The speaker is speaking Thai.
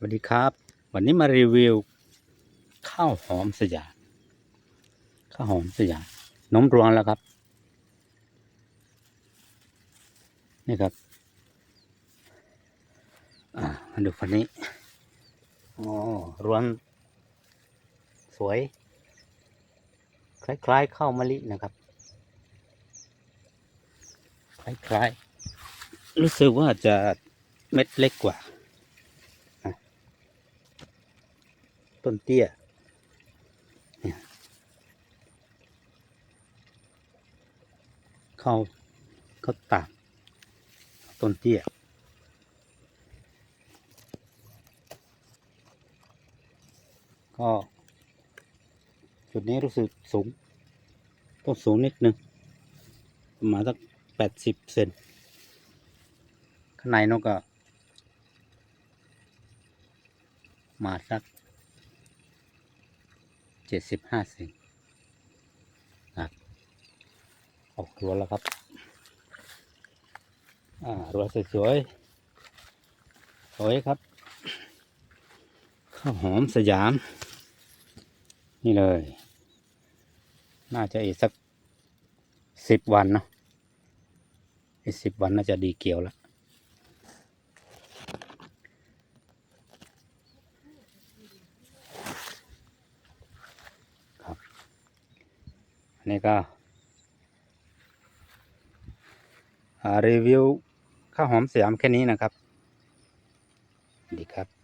สวัสดีครับ วันนี้มารีวิว ข้าวหอมสยามข้าวหอมสยามน้มรวงแล้วครับ นี่ครับอ่ามาดูฝั่งนี้อ๋อรวนสวย คล้ายๆข้าวมะลินะครับ คล้ายๆ รู้สึกว่าจะเม็ดเล็กกว่า ต้นเตี้ยเนี่ยเข้าเข้าตากต้นเตี้ยก็จุดนี้รู้สึกสูง ต้นสูงนิดนึงประมาณสักแปดสิบเซนข้างในนกก็ มาสัก เจ็ดสิบห้าเซนครับออกรัวแล้วครับ อ่ารัวสวยๆสวยครับข้าวหอมสยาม นี่เลย น่าจะอีกสักสิบวันเนาะอีกสิบวันน่าจะดีเกี่ยวแล้ว นี่ก็รีวิวข้าวหอมสยามแค่นี้นะครับ ดีครับ